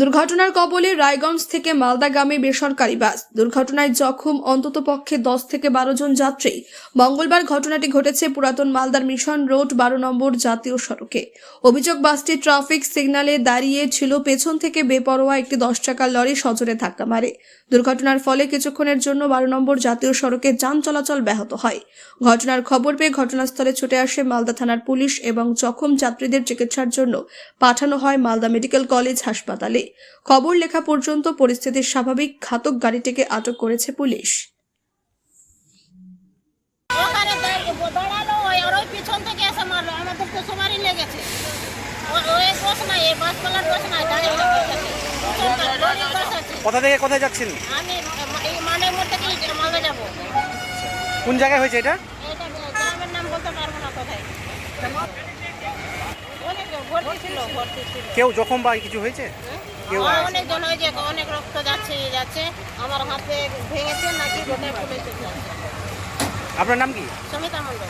দুর্ঘটনার কবলে রায়গঞ্জ থেকে মালদাগামী বেসরকারি বাস। দুর্ঘটনায় জখম, অন্তত পক্ষে দশ থেকে বারো জন যাত্রী। মঙ্গলবার ঘটনাটি ঘটেছে পুরাতন মালদার মিশন রোড বারো নম্বর জাতীয় সড়কে। অভিযোগ, বাসটি ট্রাফিক সিগন্যালে দাঁড়িয়ে ছিল, পেছন থেকে বেপরোয়া একটি দশ চাকার লরি সজোরে ধাক্কা মারে। দুর্ঘটনার ফলে কিছুক্ষণের জন্য বারো নম্বর জাতীয় সড়কে যান চলাচল ব্যাহত হয়। ঘটনার খবর পেয়ে ঘটনাস্থলে ছুটে আসে মালদা থানার পুলিশ এবং জখম যাত্রীদের চিকিৎসার জন্য পাঠানো হয় মালদা মেডিকেল কলেজ হাসপাতালে। খবর লেখা পর্যন্ত পরিস্থিতি স্বাভাবিক ঘাতক গাড়িটিকে আটক করেছে পুলিশ। কোথা থেকে কোথায় যাচ্ছেন? আমি এই মানের মধ্যে কি মালদা যাব? কোন জায়গায় হয়েছে এটা? এটা গ্রামের নাম বলতে পারব না কোথায়। অনেক ভর্তি ছিল ভর্তি ছিল। কেউ জখম বা কিছু হয়েছে? অনেকজন হয়েছে অনেক রক্ত যাচ্ছে ইয়ে যাচ্ছে আমার হাতে ভেঙেছে নাকি ফুলেছে আপনার নাম কি? সমিতা মণ্ডল।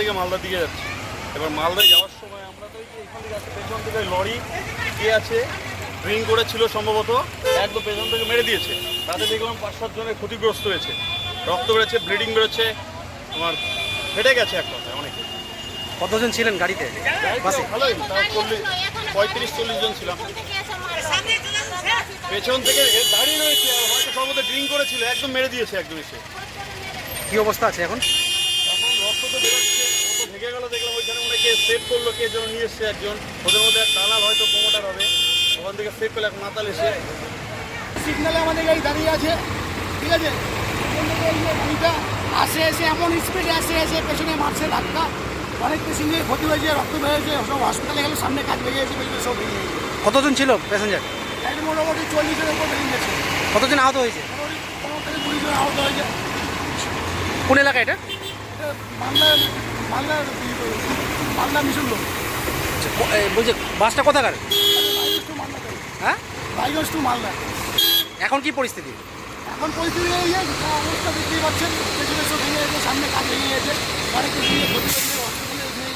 থেকে মালদার দিকে যাচ্ছি। এবার মালদায় যাওয়ার সময় আমরা তো এখান থেকে আসছে পেছন থেকে লরি কে আছে ড্রিঙ্ক করেছিল সম্ভবত একদম পেছন থেকে মেরে দিয়েছে। তাতে দেখলাম পাঁচ সাত জনের ক্ষতিগ্রস্ত হয়েছে। রক্ত বেরোচ্ছে ব্লিডিং বেরোচ্ছে আমার ফেটে গেছে এক কথায় অনেক। কতজন ছিলেন গাড়িতে? ভালোই পঁয়ত্রিশ চল্লিশ জন ছিলাম। পেছন থেকে দাঁড়িয়ে রয়েছে আর হয়তো সম্ভবত ড্রিঙ্ক করেছিল একদম মেরে দিয়েছে একদম এসে। কি অবস্থা আছে এখন? এখন রক্ত তো বেরোচ্ছে ও তো ভেঙে গেল দেখলাম ওইখানে মনে কে সেভ করল কে যেন নিয়ে এসছে একজন। ওদের মধ্যে এক দালাল হয়তো প্রমোটার হবে ওখান থেকে সেভ করল এক মাতাল এসে। সিগনালে আমাদের গাড়ি দাঁড়িয়ে আছে ঠিক আছে? গাড়িটা আসে এসে এমন স্পিডে আসে এসে পেছনে মারছে ধাক্কা। অনেক পেশেন্টের ক্ষতি হয়েছে রক্ত বেরিয়েছে সব হসপিটালে গেলে সামনে কাজ ভেঙে গেছে সব গেছে কতজন ছিল প্যাসেঞ্জার গাড়ি মোটামুটি চল্লিশের উপর ভেঙে গেছে। কতজন আহত হয়েছে? মোটামুটি পনেরো থেকে কুড়ি জন আহত হয়েছে। কোন এলাকা এটা? মালদার মালদার মালদা মিশন লোক। আচ্ছা, বলছে বাসটা কোথাকার? হ্যাঁ? বাইগঞ্জ টু মালদা। এখন কি পরিস্থিতি? এখন পরিস্থিতি এই অবস্থা দেখতেই পাচ্ছেন পেছনে সব ভেঙে সামনে কাজ ভেঙে গেছে অনেক পেশেন্টের ক্ষতি হয়েছে হসপিটালে নিয়ে যাওয়া হলো